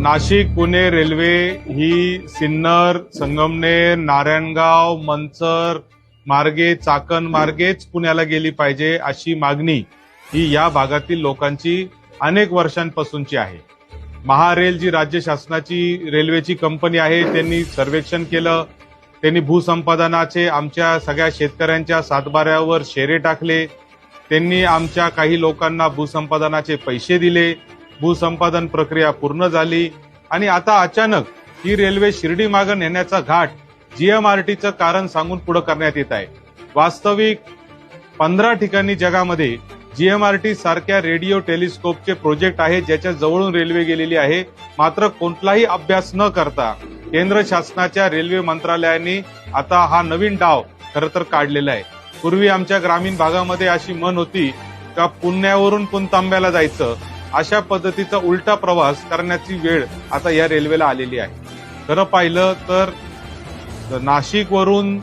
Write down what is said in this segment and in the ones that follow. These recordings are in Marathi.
नाशिक पुणे रेल्वे ही सिन्नर संगमनेर नारायणगाव मंचर मार्गे चाकण मार्गेच पुण्याला गेली पाहिजे अशी मागणी ही या भागातील लोकांची अनेक वर्षांपासूनची आहे. महारेल जी राज्य शासनाची रेल्वेची कंपनी आहे त्यांनी सर्वेक्षण केलं. त्यांनी भूसंपादनाचे आमच्या सगळ्या शेतकऱ्यांच्या सातबाऱ्यावर शेरे टाकले. त्यांनी आमच्या काही लोकांना भूसंपादनाचे पैसे दिले. भूसंपादन प्रक्रिया पूर्ण झाली आणि आता अचानक ही रेल्वे शिर्डी मागं नेण्याचा घाट जीएमआरटीचं कारण सांगून पुढे करण्यात येत आहे. वास्तविक पंधरा ठिकाणी जगामध्ये जीएमआरटी सारख्या रेडिओ टेलिस्कोपचे प्रोजेक्ट आहे ज्याच्या जवळून रेल्वे गेलेली आहे. मात्र कोणताही अभ्यास न करता केंद्र शासनाच्या रेल्वे मंत्रालयाने आता हा नवीन डाव खरं तर काढलेला आहे. पूर्वी आमच्या ग्रामीण भागामध्ये अशी मन होती का पुण्यावरून पुणतांब्याला जायचं अशा पद्धतीचा उलटा प्रवास करण्याची वेळ आता या रेल्वेला आलेली आहे. खरं पाहिलं तर नाशिकवरून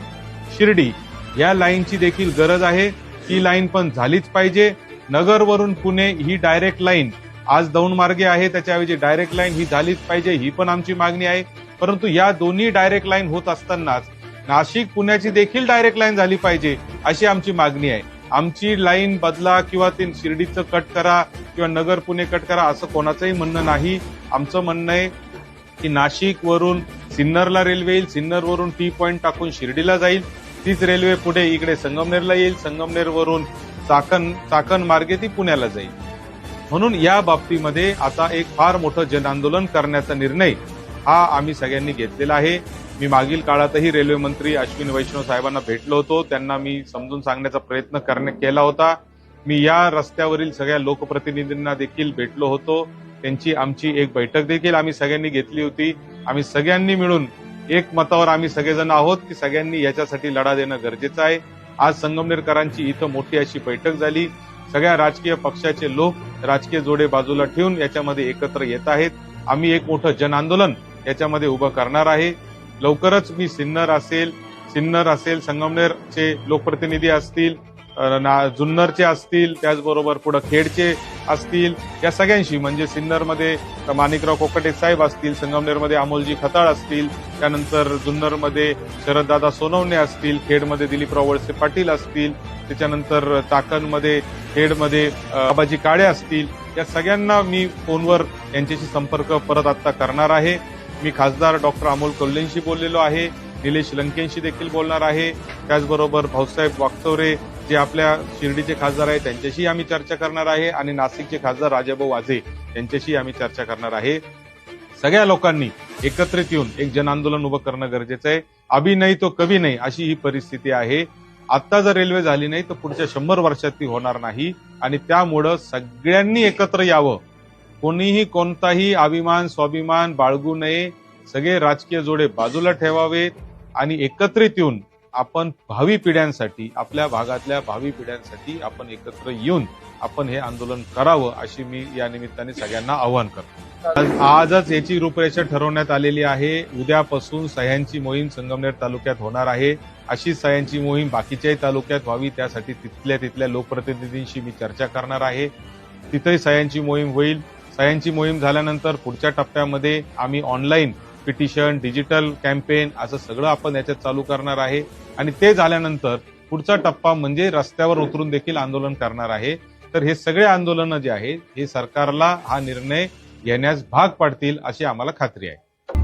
शिर्डी या लाईनची देखील गरज आहे. ही लाईन पण झालीच पाहिजे. नगरवरून पुणे ही डायरेक्ट लाईन आज दौंड मार्गे आहे. त्याच्याऐवजी डायरेक्ट लाईन ही झालीच पाहिजे ही पण आमची मागणी आहे. परंतु या दोन्ही डायरेक्ट लाईन होत असतानाच नाशिक पुण्याची देखील डायरेक्ट लाईन झाली पाहिजे अशी आमची मागणी आहे. आमची लाईन बदला किंवा ते शिर्डीचं कट करा किंवा नगर पुणे कट करा असं कोणाचंही म्हणणं नाही. आमचं म्हणणं आहे की नाशिक वरून सिन्नरला रेल्वे येईल सिन्नर वरून टी पॉईंट टाकून शिर्डीला जाईल. तीच रेल्वे पुढे इकडे संगमनेरला येईल संगमनेर वरून चाकण चाकण मार्गे ती पुण्याला जाईल. म्हणून या बाबतीमध्ये आता एक फार मोठं जन आंदोलन करण्याचा निर्णय हा आम्ही सगळ्यांनी घेतलेला आहे. मी मागील काळातही रेल्वे मंत्री वैष्णव साहेबांना भेटलो होतो. त्यांना मी समजून सांगण्याचा प्रयत्न करणे केला होता. मी या रस्त्यावरील सगळ्या लोकप्रतिनिधींना देखील भेटलो होतो. त्यांची आमची एक बैठक देखील आम्ही सगळ्यांनी घेतली होती. आम्ही सगळ्यांनी मिळून एक मतावर आम्ही सगळेजण आहोत की सगळ्यांनी याच्यासाठी लढा देणं गरजेचं आहे. आज संगमनेरकरांची इथं मोठी अशी बैठक झाली. सगळ्या राजकीय पक्षाचे लोक राजकीय जोडे बाजूला ठेवून याच्यामध्ये एकत्र येत आहेत. आम्ही एक मोठं जन आंदोलन याच्यामध्ये उभं करणार आहे. लवकरच मी सिन्नर असेल सिन्नर असेल संगमनेरचे लोकप्रतिनिधी असतील ना- जुन्नरचे असतील त्याचबरोबर पुढे खेडचे असतील या सगळ्यांशी म्हणजे सिन्नरमध्ये माणिकराव कोकटे साहेब असतील संगमनेरमध्ये अमोलजी खताळ असतील त्यानंतर जुन्नरमध्ये शरददादा सोनवणे असतील खेडमध्ये दिलीपराव वळसे पाटील असतील त्याच्यानंतर चाकणमध्ये खेडमध्ये बाबाजी काळे असतील या सगळ्यांना मी फोनवर यांच्याशी संपर्क परत आत्ता करणार आहे. मी खासदार डॉक्टर अमोल कोल्हेंशी बोललेलो आहे. निलेश लंकेंशी देखील बोलणार आहे. त्याचबरोबर भाऊसाहेब वागचौरे जे आपल्या शिर्डीचे खासदार आहेत त्यांच्याशी आम्ही चर्चा करणार आहे. आणि नाशिकचे खासदार राजाभाऊ वाझे यांच्याशी आम्ही चर्चा करणार आहे. सगळ्या लोकांनी एकत्रित येऊन एक जन आंदोलन उभं करणं गरजेचं आहे. अभि नाही तो कवी नाही अशी ही परिस्थिती आहे. आत्ता जर रेल्वे झाली नाही तर पुढच्या शंभर वर्षात ती होणार नाही. आणि त्यामुळं सगळ्यांनी एकत्र यावं. कोणीही कोणताही अभिमान स्वाभिमान बाळगू नये. सगळे राजकीय जोडे बाजूला ठेवावेत आणि एकत्रित येऊन आपण भावी पिढ्यांसाठी आपल्या भागातल्या भावी पिढ्यांसाठी आपण एकत्र येऊन आपण हे आंदोलन करावं अशी मी या निमित्ताने सगळ्यांना आवाहन करतो. आजच याची रूपरेषा ठरवण्यात आलेली आहे. उद्यापासून सह्यांची मोहीम संगमनेर तालुक्यात होणार आहे. अशी सह्यांची मोहीम बाकीच्याही तालुक्यात व्हावी त्यासाठी तिथल्या तिथल्या लोकप्रतिनिधींशी मी चर्चा करणार आहे. तिथेही सह्यांची मोहीम होईल. सह्यांची मोहीम झाल्यानंतर पुढच्या टप्प्यामध्ये आम्ही ऑनलाईन पिटिशन डिजिटल कॅम्पेन असं सगळं आपण याच्यात चालू करणार आहे. आणि ते झाल्यानंतर पुढचा टप्पा म्हणजे रस्त्यावर उतरून देखील आंदोलन करणार आहे. तर हे सगळे आंदोलनं जे आहेत हे सरकारला हा निर्णय घेण्यास भाग पाडतील अशी आम्हाला खात्री आहे.